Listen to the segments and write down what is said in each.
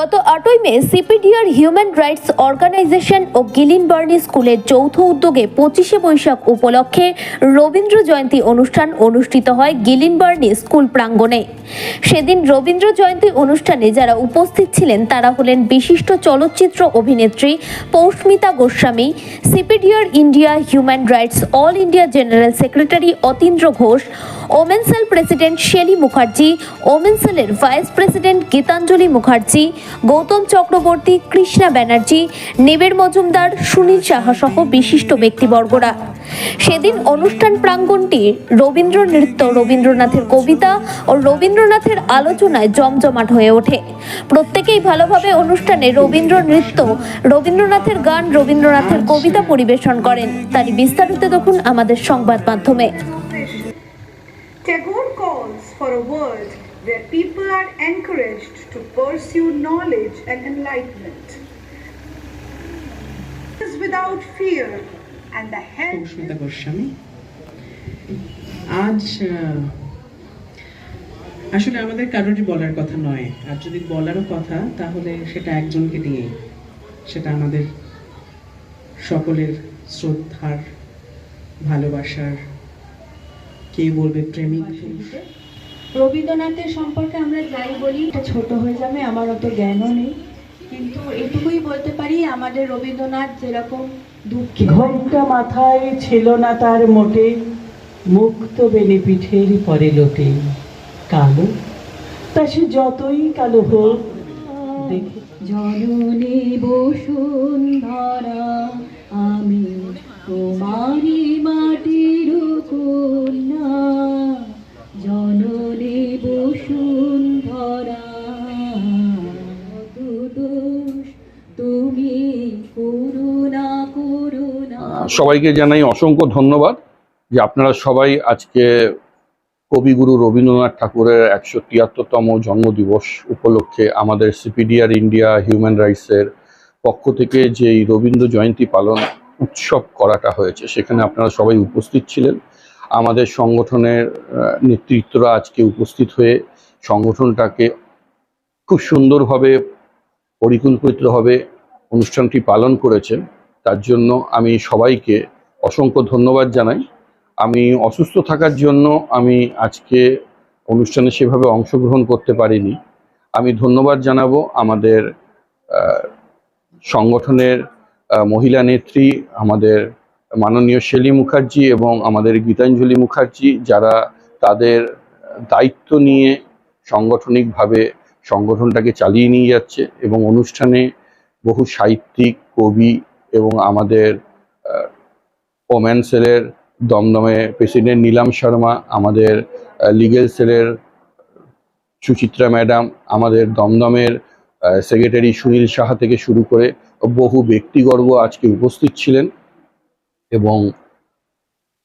গত আটই May CPDR human rights organization ও গিলিন বার্নি স্কুলের যৌথ উদ্যোগে পঁচিশে বৈশাখ উপলক্ষে রবীন্দ্র জয়ন্তী অনুষ্ঠান অনুষ্ঠিত হয় গিলিন বার্নি স্কুল প্রাঙ্গণে। সেদিন রবীন্দ্র জয়ন্তী অনুষ্ঠানে যারা উপস্থিত ছিলেন, তারা হলেন বিশিষ্ট চলচ্চিত্র অভিনেত্রী Poushmita Goswami CPDR India human rights all India general secretary Atindra Ghosh women cell president Shelly Mukherjee women সেলের ভাইস প্রেসিডেন্ট গীতাঞ্জলি মুখার্জি গৌতম চক্রবর্তী কৃষ্ণা ব্যানার্জি নিবিড় মজুমদার সুনীল সাহা সহ বিশিষ্ট ব্যক্তিবর্গরা। সেদিন অনুষ্ঠান প্রাঙ্গণটি রবীন্দ্র নৃত্য রবীন্দ্রনাথের কবিতা ও রবীন্দ্রনাথের আলোচনায় জমজমাট হয়ে ওঠে। প্রত্যেকেই ভালোভাবে অনুষ্ঠানে রবীন্দ্র নৃত্য, রবীন্দ্রনাথের গান, রবীন্দ্রনাথের কবিতা পরিবেশন করেন। তারই বিস্তারিত দেখুন আমাদের সংবাদ মাধ্যমে। For a world where people are encouraged to pursue knowledge and enlightenment. Is Without fear and the help Susmita আসলে আমাদের কারোরই বলার কথা নয় আর যদি বলারও কথা তাহলে সেটা একজনকে নিয়েই সেটা আমাদের সকলের শ্রদ্ধার ভালোবাসার কে বলবে প্রেমিক রবীন্দ্রনাথের সম্পর্কে আমরা যাই বলি এটা ছোট হয়ে যাবে আমার অত জ্ঞানও নেই। কিন্তু এটুকুই বলতে পারি আমাদের রবীন্দ্রনাথ যেরকম দুঃখে। ঘোমটা মাথায় ছিল না তার মোটে মুক্ত বেনে পিঠের পরে লোটে। কালো তা সে যতই কালো হোক দেখে জননী বসুন্ধরা আমি তোমারই মাটির সবাইকে জানাই অসংখ্য ধন্যবাদ যে আপনারা সবাই আজকে কবিগুরু রবীন্দ্রনাথ ঠাকুরের একশো তিয়াত্তরতম জন্মদিবস উপলক্ষে আমাদের সিপিডিআর ইন্ডিয়া হিউম্যান রাইটসের পক্ষ থেকে যে রবীন্দ্র জয়ন্তী পালন উৎসব করাটা হয়েছে, সেখানে আপনারা সবাই উপস্থিত ছিলেন। আমাদের সংগঠনের নেতৃত্বরা আজকে উপস্থিত হয়ে সংগঠনটাকে খুব সুন্দরভাবে পরিকল্পিতভাবে অনুষ্ঠানটি পালন করেছেন। তার জন্য আমি সবাইকে অসংখ্য ধন্যবাদ জানাই। আমি অসুস্থ থাকার জন্য আমি আজকে অনুষ্ঠানে সেভাবে অংশগ্রহণ করতে পারিনি। আমি ধন্যবাদ জানাব আমাদের সংগঠনের মহিলা নেত্রী, আমাদের মাননীয় শেলী মুখার্জি এবং আমাদের গীতাঞ্জলি মুখার্জি, যারা তাদের দায়িত্ব নিয়ে সাংগঠনিকভাবে সংগঠনটাকে চালিয়ে নিয়ে যাচ্ছে এবং অনুষ্ঠানে বহু সাহিত্যিক, কবি এবং আমাদের ওমেন সেলের দমদমে প্রেসিডেন্ট নীলাম শর্মা, আমাদের লিগেল সেলের সুচিত্রা ম্যাডাম, আমাদের দমদমের সেক্রেটারি সুনীল সাহা থেকে শুরু করে বহু ব্যক্তিবর্গ আজকে উপস্থিত ছিলেন এবং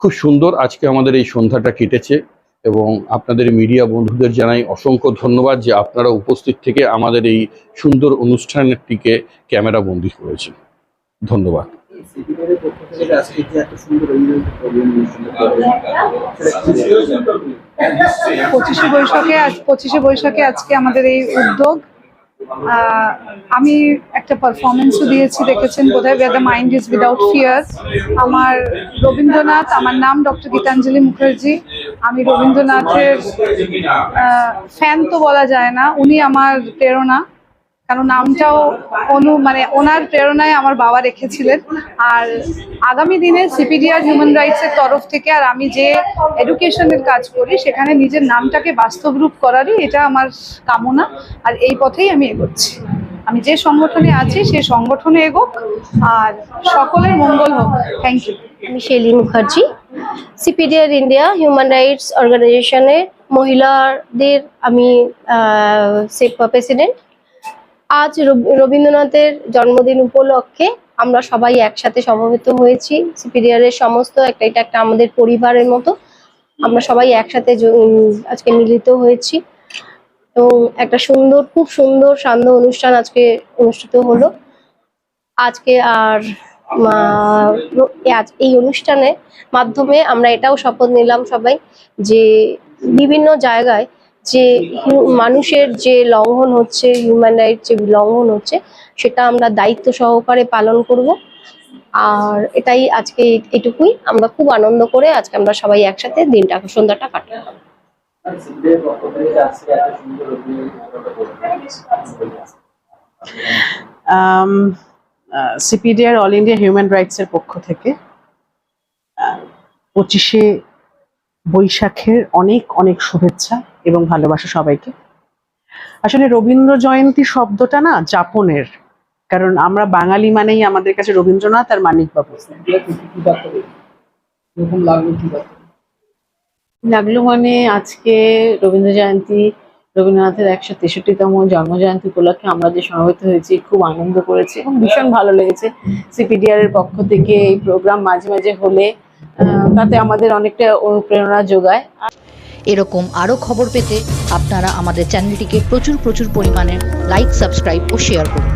খুব সুন্দর আজকে আমাদের এই সন্ধ্যাটা কেটেছে এবং আপনাদের মিডিয়া বন্ধুদের জানাই অসংখ্য ধন্যবাদ যে আপনারা উপস্থিত থেকে আমাদের এই সুন্দর অনুষ্ঠানটিকে ক্যামেরা বন্দি করেছেন। ধন্যবাদ। পঁচিশে বৈশাখে আজ পঁচিশে বৈশাখে আজকে আমাদের এই উদ্যোগ। আমি একটা পারফরমেন্সও দিয়েছি, দেখেছেন বোধহয় where the mind is without fear আমার রবীন্দ্রনাথ, আমার নাম ডক্টর গীতাঞ্জলি মুখার্জি। আমি রবীন্দ্রনাথের ফ্যান তো বলা যায় না, উনি আমার প্রেরণা। কারণ নামটাও অনু মানে ওনার প্রেরণায় আমার বাবা রেখেছিলেন। আর আগামী দিনে সিপিডিআর হিউম্যান রাইটস এর তরফ থেকে আর আমি যে এডুকেশনের কাজ করি, সেখানে নিজের নামটাকে বাস্তব রূপ করারই এটা আমার কামনা। আর এই পথেই আমি এগোচ্ছি। আমি যে সংগঠনে আছি সেই সংগঠনে এগোক, আর সকলের মঙ্গল হোক। থ্যাংক ইউ আমি Shelly Mukherjee, CPDR India human rights অর্গানাইজেশনের মহিলাদের আমি প্রেসিডেন্ট আজ রব- রবীন্দ্রনাথের জন্মদিন উপলক্ষে আমরা সবাই একসাথে সমবেত হয়েছি। সিপিডিআর এর সমস্ত একটা, এটা একটা আমাদের পরিবারের মতো। আমরা সবাই একসাথে আজকে মিলিত হয়েছি। এবং একটা সুন্দর, খুব সুন্দর সান্ধ্য অনুষ্ঠান আজকে অনুষ্ঠিত হলো। আজকে আর এই অনুষ্ঠানের মাধ্যমে আমরা এটাও শপথ নিলাম সবাই যে বিভিন্ন জায়গায় যে মানুষের যে লঙ্ঘন হচ্ছে হিউম্যান রাইট যে লঙ্ঘন হচ্ছে, সেটা আমরা দায়িত্ব সহকারে পালন করব। আর এটাই আজকে এটুকুই। আমরা খুব আনন্দ করে আজকে আমরা সবাই একসাথে দিনটা, সন্ধ্যাটা কাটালাম। CPDR all India human rights এর পক্ষ থেকে পঁচিশে বৈশাখের অনেক অনেক শুভেচ্ছা এবং ভালোবাসা সবাইকে। আসলে রবীন্দ্র জয়ন্তী শব্দটা না যাপনের। কারণ আমরা বাঙালি মানেই আমাদের কাছে রবীন্দ্রনাথ আর মানিকবাবু। লাগল মানে আজকে রবীন্দ্র জয়ন্তী, রবীন্দ্রনাথের একশো তেষট্টিতম জন্মজয়ন্তী উপলক্ষে আমরা যে সমবেত হয়েছি, খুব আনন্দ করেছি এবং ভীষণ ভালো লেগেছে। সিপিডিআর এর পক্ষ থেকে এই প্রোগ্রাম মাঝে মাঝে হলে তাতে আমাদের অনেকটা অনুপ্রেরণা যোগায়। এরকম আরও খবর পেতে আপনারা আমাদের চ্যানেলটিকে প্রচুর প্রচুর পরিমাণে লাইক সাবস্ক্রাইব ও শেয়ার করুন।